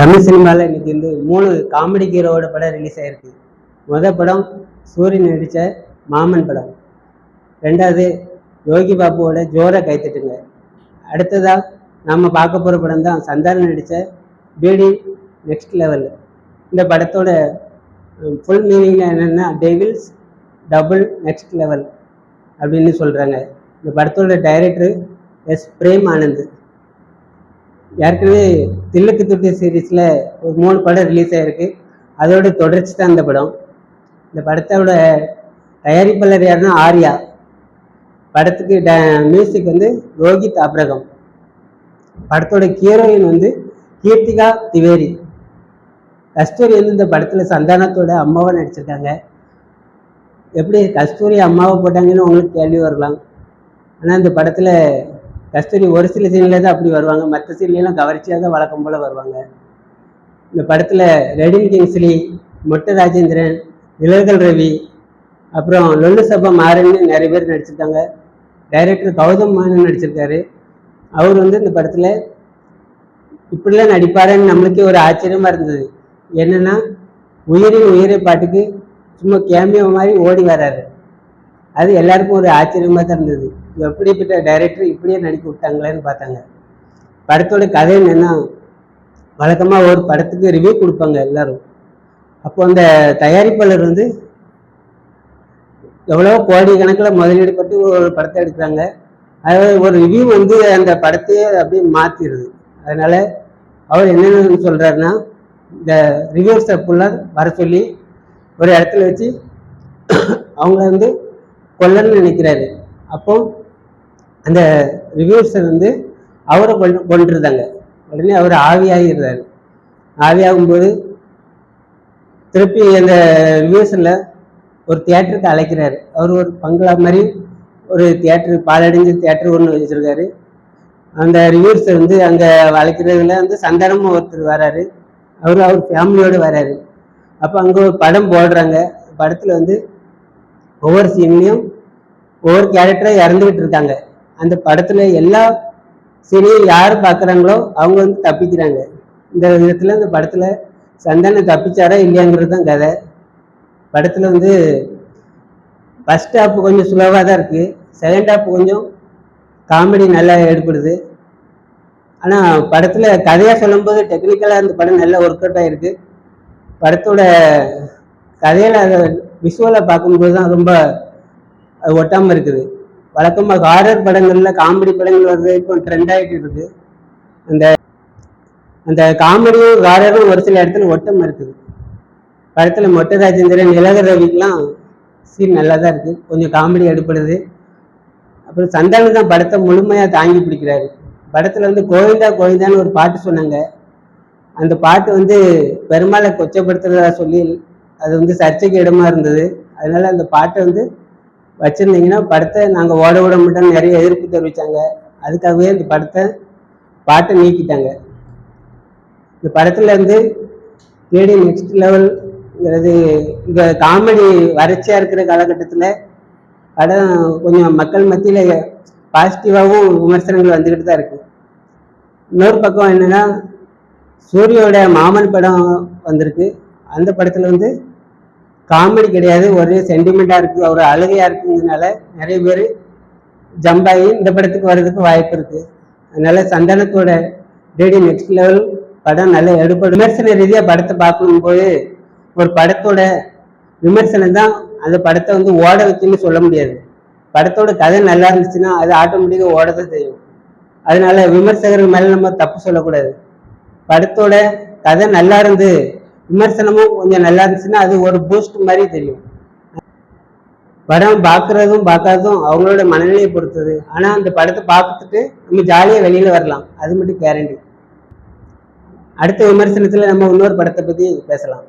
தமிழ் சினிமாவில் இன்னைக்கு வந்து மூணு காமெடி ஹீரோவோட படம் ரிலீஸ் ஆயிருக்கு. முத படம் சூரியன் நடித்த மாமன் படம். ரெண்டாவது யோகி பாபுவோட ஜோரை கைத்துட்டுங்க. அடுத்ததாக நம்ம பார்க்க போகிற படம் தான் சந்தானம் நடித்த பிடி நெக்ஸ்ட் லெவல் இந்த படத்தோட ஃபுல் மீனிங்கில் என்னென்னா டெவில்ஸ் டபுள் நெக்ஸ்ட் லெவல் அப்படின்னு சொல்கிறாங்க இந்த படத்தோட டைரக்டர் எஸ் பிரேம் ஆனந்த் ஏற்கனவே தில்லுக்கு துட்டு சீரீஸில் ஒரு மூணு படம் ரிலீஸ் ஆகிருக்கு அதோட தொடர்ச்சி தான் இந்த படம். இந்த படத்தோட தயாரிப்பாளர் யாருன்னா ஆர்யா. படத்துக்கு ட மியூசிக் வந்து ரோஹித் அப்ரகம். படத்தோட ஹீரோயின் வந்து கீர்த்திகா திவேரி. கஸ்தூரி வந்து இந்த படத்தில் சந்தானத்தோட அம்மாவை நடிச்சிருக்காங்க. எப்படி கஸ்தூரி அம்மாவை போட்டாங்கன்னு உங்களுக்கு கேள்வி வரலாம். ஆனால் இந்த படத்தில் கஸ்தூரி ஒரு சில சீனில் தான் அப்படி வருவாங்க. மற்ற சீன்லாம் கவர்ச்சியாக தான் வழக்கம் போல் வருவாங்க. இந்த படத்தில் ரெடின் கிங்ஸ்லி மொட்டை ராஜேந்திரன் இளர்கள் ரவி அப்புறம் லொல்லு சபா மாறன்னு நிறைய பேர் நடிச்சிருக்காங்க. டைரக்டர் கௌதம் மாறன் நடிச்சிருக்காரு. அவர் வந்து இந்த படத்தில் இப்படிலாம் நடிப்பாருன்னு நம்மளுக்கே ஒரு ஆச்சரியமாக இருந்தது. என்னென்னா உயிரின் உயிரை பாட்டுக்கு சும்மா கேமியோ மாதிரி ஓடி வராரு. அது எல்லாருக்கும் ஒரு ஆச்சரியமாக தான் இருந்தது. எப்படிப்பட்ட டைரக்டர் இப்படியே நடிக்க விட்டாங்களேன்னு பார்த்தாங்க. படத்தோட கதை என்னென்னா வழக்கமாக ஒரு படத்துக்கு ரிவ்யூ கொடுப்பாங்க எல்லாரும். அப்போ அந்த தயாரிப்பாளர் வந்து எவ்வளோ கோடி கணக்கில் முதலீடு பட்டு ஒரு படத்தை எடுக்கிறாங்க. அதாவது ஒரு ரிவ்யூ வந்து அந்த படத்தையே அப்படியே மாற்றிடுது அதனால் அவர் என்னென்னு சொல்கிறாருன்னா இந்த ரிவ்யூஸை ஃபுல்லாக வர சொல்லி ஒரு இடத்துல வச்சு அவங்கள வந்து கொல்லன்னு நினைக்கிறாரு. அப்போ அந்த ரிவ்யூஸை வந்து அவரை கொண்டு கொண்டுருந்தாங்க உடனே அவர் ஆவியாகிடுறாரு ஆவியாகும்போது திருப்பி அந்த ரிவ்யூஸில் ஒரு தியேட்டருக்கு அழைக்கிறாரு. அவர் ஒரு பங்களா மாதிரி ஒரு தியேட்டரு பாலடைஞ்ச தியேட்டர் ஒன்று வச்சுருக்காரு. அந்த ரிவ்யூஸை வந்து அங்கே அழைக்கிறதுல வந்து சந்தானமும் ஒருத்தர் வராரு. அவர் அவர் ஃபேமிலியோடு வராரு. அப்போ அங்கே ஒரு படம் போடுறாங்க. படத்தில் வந்து ஒவ்வொரு சீன்லேயும் ஒவ்வொரு கேரக்டராக இறந்துக்கிட்டு இருக்காங்க. அந்த படத்தில் எல்லா சீனையும் யார் பார்க்குறாங்களோ அவங்க வந்து தப்பிக்கிறாங்க. இந்த விதத்தில் இந்த படத்தில் சந்தானம் தப்பிச்சாரா இல்லையாங்கிறது தான் கதை. படத்தில் வந்து ஃபஸ்ட் ஹாப் கொஞ்சம் ஸ்லோவாக தான் இருக்குது செகண்ட் ஹாப் கொஞ்சம் காமெடி நல்லா ஏற்படுது ஆனால் படத்தில் கதையாக சொல்லும்போது டெக்னிக்கலாக அந்த படம் நல்ல ஒர்க் அவுட் ஆகிருக்கு படத்தோட கதையில் அதை விஷுவலாக பார்க்கும்போது தான் ரொம்ப அது ஒட்டாமல் இருக்குது. வழக்கமாக ஹாரர் படங்களில் காமெடி படங்கள் வருது இப்போ ட்ரெண்ட் ஆகிட்டு இருக்குது அந்த அந்த காமெடியும் ஹாரரும் ஒரு சில இடத்துல ஒட்டம் இருக்குது. படத்தில் மொட்டை ராஜேந்திரன் நிலகர் ரவிக்கெலாம் சீன் நல்லா தான் இருக்குது கொஞ்சம் காமெடி எடுப்படுது. அப்புறம் சந்தானம் தான் படத்தை முழுமையாக தாங்கி பிடிக்கிறாரு. படத்தில் வந்து கோவிந்தா கோவிந்தான்னு ஒரு பாட்டு சொன்னாங்க. அந்த பாட்டு வந்து பெருமாளை கொச்சப்படுத்துறதா சொல்லி அது வந்து சர்ச்சைக்கு இடமா இருந்தது. அதனால அந்த பாட்டை வந்து வச்சுருந்தீங்கன்னா படத்தை நாங்கள் ஓட விட மாட்டோம்னு நிறைய எதிர்ப்பு தெரிவித்தாங்க அதுக்காகவே இந்த படத்தை பாட்டை நீக்கிட்டாங்க. இந்த படத்தில் இருந்து நெக்ஸ்ட் லெவல்ங்கிறது இந்த காமெடி வறட்சியாக இருக்கிற காலகட்டத்தில் படம் கொஞ்சம் மக்கள் மத்தியில் பாசிட்டிவாகவும் விமர்சனங்கள் வந்துக்கிட்டு தான் இருக்குது இன்னொரு பக்கம் என்னென்னா சூரியோட மாமன் படம் வந்திருக்கு. அந்த படத்தில் வந்து காமெடி கிடையாது ஒரே சென்டிமெண்ட்டாக இருக்குது ஒரு அழுகையாக இருக்குங்கிறதுனால நிறைய பேர் ஜம்பாகி இந்த படத்துக்கு வர்றதுக்கு வாய்ப்பு இருக்குது அதனால் சந்தானத்தோட டேடி நெக்ஸ்ட் லெவல் படம் நல்லா எடுப்படும் விமர்சன ரீதியாக படத்தை பார்க்கும்போது ஒரு படத்தோட விமர்சனம் தான் அந்த படத்தை வந்து ஓட வச்சுன்னு சொல்ல முடியாது. படத்தோட கதை நல்லா இருந்துச்சுன்னா அது ஆட்டோமேட்டிக்காக ஓட தான் செய்யும். அதனால விமர்சகர்கள் மேலே நம்ம தப்பு சொல்லக்கூடாது. படத்தோட கதை நல்லா இருந்து விமர்சனமும் கொஞ்சம் நல்லா இருந்துச்சுன்னா அது ஒரு பூஸ்ட் மாதிரி தெரியும். படம் பார்க்குறதும் பார்க்காததும் அவங்களோட மனநிலையை பொறுத்தது. ஆனால் அந்த படத்தை பார்த்துட்டு நம்ம ஜாலியாக வெளியில் வரலாம். அது மட்டும் கேரண்டி அடுத்த விமர்சனத்தில் நம்ம இன்னொரு படத்தை பற்றி பேசலாம்.